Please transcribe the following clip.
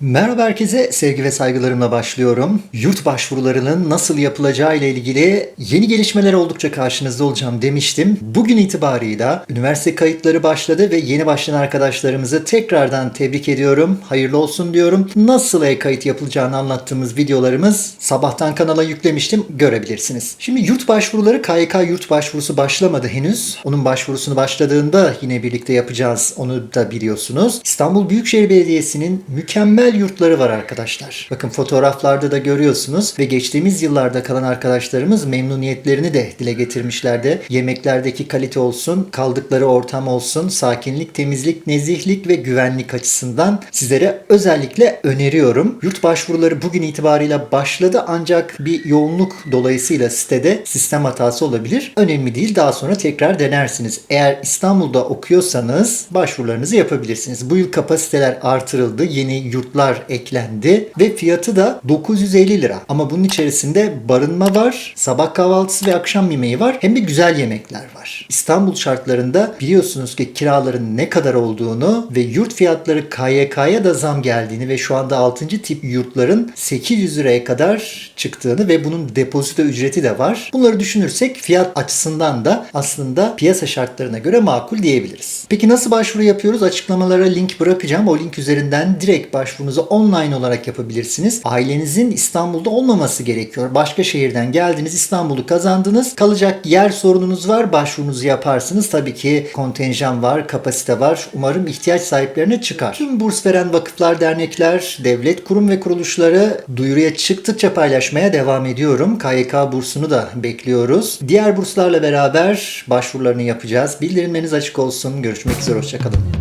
Merhaba herkese, sevgi ve saygılarımla başlıyorum. Yurt başvurularının nasıl yapılacağı ile ilgili yeni gelişmeler oldukça karşınızda olacağım demiştim. Bugün itibarıyla üniversite kayıtları başladı ve yeni başlayan arkadaşlarımızı tekrardan tebrik ediyorum. Hayırlı olsun diyorum. Nasıl e-kayıt yapılacağını anlattığımız videolarımız sabahtan kanala yüklemiştim. Görebilirsiniz. Şimdi yurt başvuruları KYK yurt başvurusu başlamadı henüz. Onun başvurusunu başladığında yine birlikte yapacağız. Onu da biliyorsunuz. İstanbul Büyükşehir Belediyesi'nin mükemmel yurtları var arkadaşlar. Bakın fotoğraflarda da görüyorsunuz ve geçtiğimiz yıllarda kalan arkadaşlarımız memnuniyetlerini de dile getirmişlerdi. Yemeklerdeki kalite olsun, kaldıkları ortam olsun, sakinlik, temizlik, nezihlik ve güvenlik açısından sizlere özellikle öneriyorum. Yurt başvuruları bugün itibarıyla başladı ancak bir yoğunluk dolayısıyla sitede sistem hatası olabilir. Önemli değil. Daha sonra tekrar denersiniz. Eğer İstanbul'da okuyorsanız başvurularınızı yapabilirsiniz. Bu yıl kapasiteler artırıldı. Yeni yurtlar eklendi ve fiyatı da 950 lira. Ama bunun içerisinde barınma var, sabah kahvaltısı ve akşam yemeği var. Hem de güzel yemekler var. İstanbul şartlarında biliyorsunuz ki kiraların ne kadar olduğunu ve yurt fiyatları KYK'ya da zam geldiğini ve şu anda 6. tip yurtların 800 liraya kadar çıktığını ve bunun depozito ücreti de var. Bunları düşünürsek fiyat açısından da aslında piyasa şartlarına göre makul diyebiliriz. Peki nasıl başvuru yapıyoruz? Açıklamalara link bırakacağım. O link üzerinden direkt başvurunuzu online olarak yapabilirsiniz. Ailenizin İstanbul'da olmaması gerekiyor. Başka şehirden geldiniz, İstanbul'u kazandınız. Kalacak yer sorununuz var. Başvurunuzu yaparsınız. Tabii ki kontenjan var, kapasite var. Umarım ihtiyaç sahiplerine çıkar. Tüm burs veren vakıflar, dernekler, devlet kurum ve kuruluşları duyuruya çıktıkça paylaşmaya devam ediyorum. KYK bursunu da bekliyoruz. Diğer burslarla beraber başvurularını yapacağız. Bildirimleriniz açık olsun. Görüşmek üzere. Hoşçakalın.